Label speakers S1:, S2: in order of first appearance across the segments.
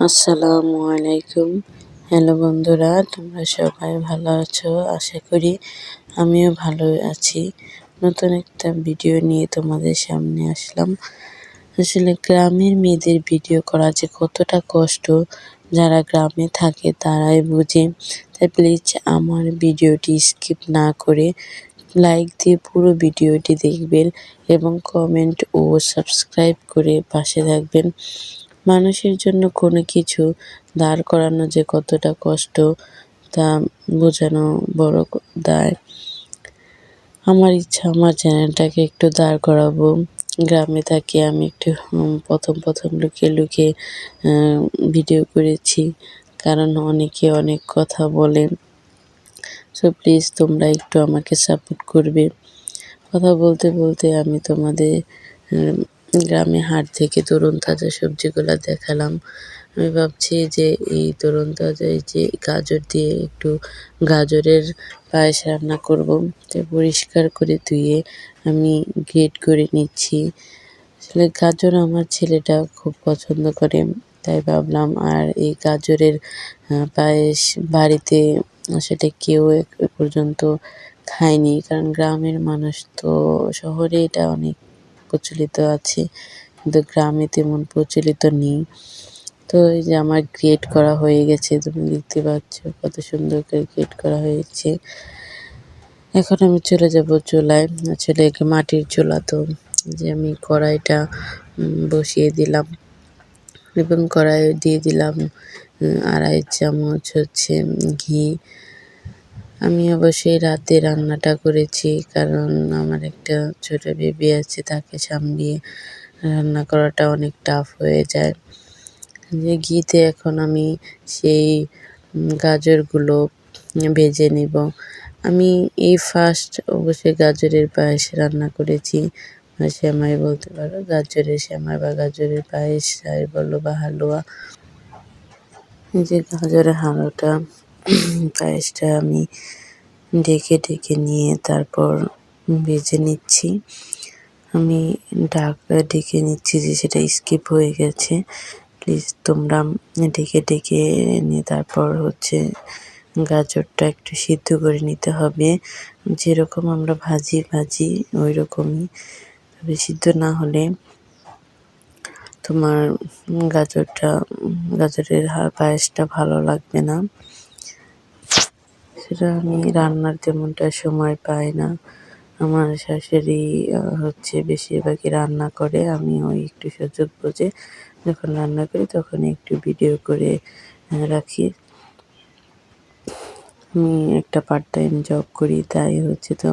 S1: আসসালামু আলাইকুম। হ্যালো বন্ধুরা, তোমরা সবাই ভালো আছো? আশা করি আমিও ভালো আছি। নতুন একটা ভিডিও নিয়ে তোমাদের সামনে আসলাম। আসলে গ্রামের মেয়েদের ভিডিও করা যে কতটা কষ্ট, যারা গ্রামে থাকে তারাই বুঝে। তাই প্লিজ আমার ভিডিওটি স্কিপ না করে লাইক দিয়ে পুরো ভিডিওটি দেখবেন এবং কমেন্ট ও সাবস্ক্রাইব করে পাশে থাকবেন। মানুষের জন্য কোনো কিছু দাঁড় করানো যে কতটা কষ্ট, তা বোঝানো বড় দায়। আমার ইচ্ছা, আমার চ্যানেলটাকে একটু দাঁড় করাবো। গ্রামে থাকি, আমি একটু প্রথম প্রথম লুকিয়ে লুকিয়ে ভিডিও করেছি। কারণ অনেকে অনেক কথা বলে সো প্লিজ তোমরা একটু আমাকে সাপোর্ট করবে। কথা বলতে বলতে আমি তোমাদের গ্রামে হাট থেকে তরুণ তাজা সবজিগুলো দেখালাম। আমি ভাবছি যে এই তরুণ তাজা এই যে গাজর দিয়ে একটু গাজরের পায়েস রান্না করব, তো পরিষ্কার করে ধুয়ে আমি গ্রেট করে নিচ্ছি। আসলে গাজর আমার ছেলেটা খুব পছন্দ করে, তাই ভাবলাম আর এই গাজরের পায়েস বাড়িতে সেটা কেউ পর্যন্ত খায়নি, কারণ গ্রামের মানুষ তো শহরে এটা অনেক প্রচলিত আছে। কিন্তু গ্রামে তেমন প্রচলিত নেই। তো এই যে আমার গ্রেট করা হয়ে গেছে, তুমি দেখতে পাচ্ছ কত সুন্দর করে গ্রেট করা হয়েছে। এখন আমি চলে যাব চুলায়। আসলে মাটির চুলা তো যে আমি কড়াইটা বসিয়ে দিলাম। এবং কড়াই দিয়ে দিলাম আড়াই চামচ হচ্ছে ঘি আমি অবশ্যই রাতে রান্নাটা করেছি, কারণ আমার একটা ছোট বেবি আছে, তাকে সামলিয়ে রান্না করাটা অনেক টাফ হয়ে যায়। যে ঘিতে এখন আমি সেই গাজরগুলো ভেজে নিব। আমি এই ফার্স্ট অবশ্যই গাজরের পায়েস রান্না করেছি। শ্যামাই বলতে পারো, গাজরের শ্যামাই বা গাজরের পায়েস বলো বা হালুয়া। এই যে গাজরের হালুয়াটা পায়েসটা আমি ঢেকে ঢেকে নিয়ে তারপর ভেজে নিচ্ছি। আমি ঢাকা ডেকে নিচ্ছি যে সেটা স্কিপ হয়ে গেছে। প্লিজ তোমরা ডেকে ডেকে নিয়ে তারপর হচ্ছে গাজরটা একটু সিদ্ধ করে নিতে হবে। যেরকম আমরা ভাজি ভাজি ওই রকমই তবে সিদ্ধ না হলে তোমার গাজরটা, গাজরের পায়েসটা ভালো লাগবে না। সেটা আমি রান্নার তেমনটা সময় পাই না। আমার শাশুড়ি হচ্ছে বেশিরভাগই রান্না করে আমি ওই একটু সুযোগ বুঝে যখন রান্না করি তখন একটু ভিডিও করে রাখি। আমি একটা পার্ট টাইম জব করি, তাই হচ্ছে তো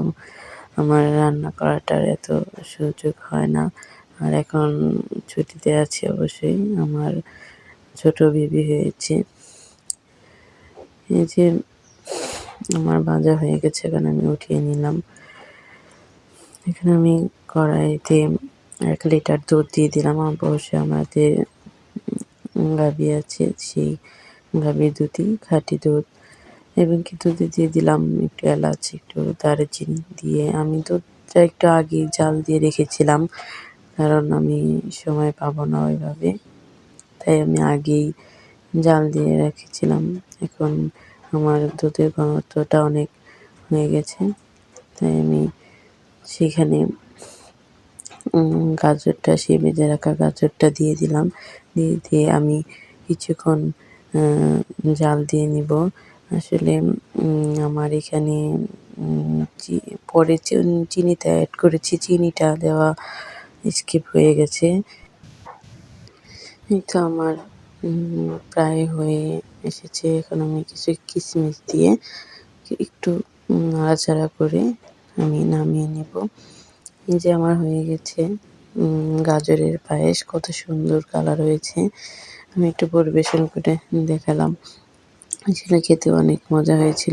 S1: আমার রান্না করাটার এত সুযোগ হয় না। আর এখন ছুটিতে আছি অবশ্যই, আমার ছোট বেবি হয়েছে। এই যে আমার ভাজা হয়ে গেছে, এখানে আমি উঠিয়ে নিলাম। এখানে আমি কড়াইতে এক লিটার দুধ দিয়ে দিলাম। অবশ্যই আমাদের গাভী আছে, সেই গাভীর দুধই খাঁটি দুধ। এবং কি দুধে দিয়ে দিলাম, একটু এলাচ, একটু দারচিনি দিয়ে। আমি দুধটা একটু আগে জাল দিয়ে রেখেছিলাম, কারণ আমি সময় পাবো না ওইভাবে। তাই আমি আগেই জাল দিয়ে রেখেছিলাম। এখন আমার দুধের ঘনত্বটা অনেক হয়ে গেছে। তাই আমি সেখানে গাজরটা সে ভেজে রাখা গাজরটা দিয়ে দিলাম। দিয়ে দিয়ে আমি কিছুক্ষণ জাল দিয়ে নিব। আসলে আমার এখানে পরে চিনিটা অ্যাড করেছি। চিনিটা দেওয়া স্কিপ হয়ে গেছে। এই তো আমার প্রায় হয়ে এসেছে। এখন আমি কিছু কিশমিশ দিয়ে একটু নাড়াচাড়া করে আমি নামিয়ে নেব। এই যে আমার হয়ে গেছে গাজরের পায়েস। কত সুন্দর কালার হয়েছে। আমি একটু পরিবেশন করে দেখালাম। সেটা খেতে অনেক মজা হয়েছিল।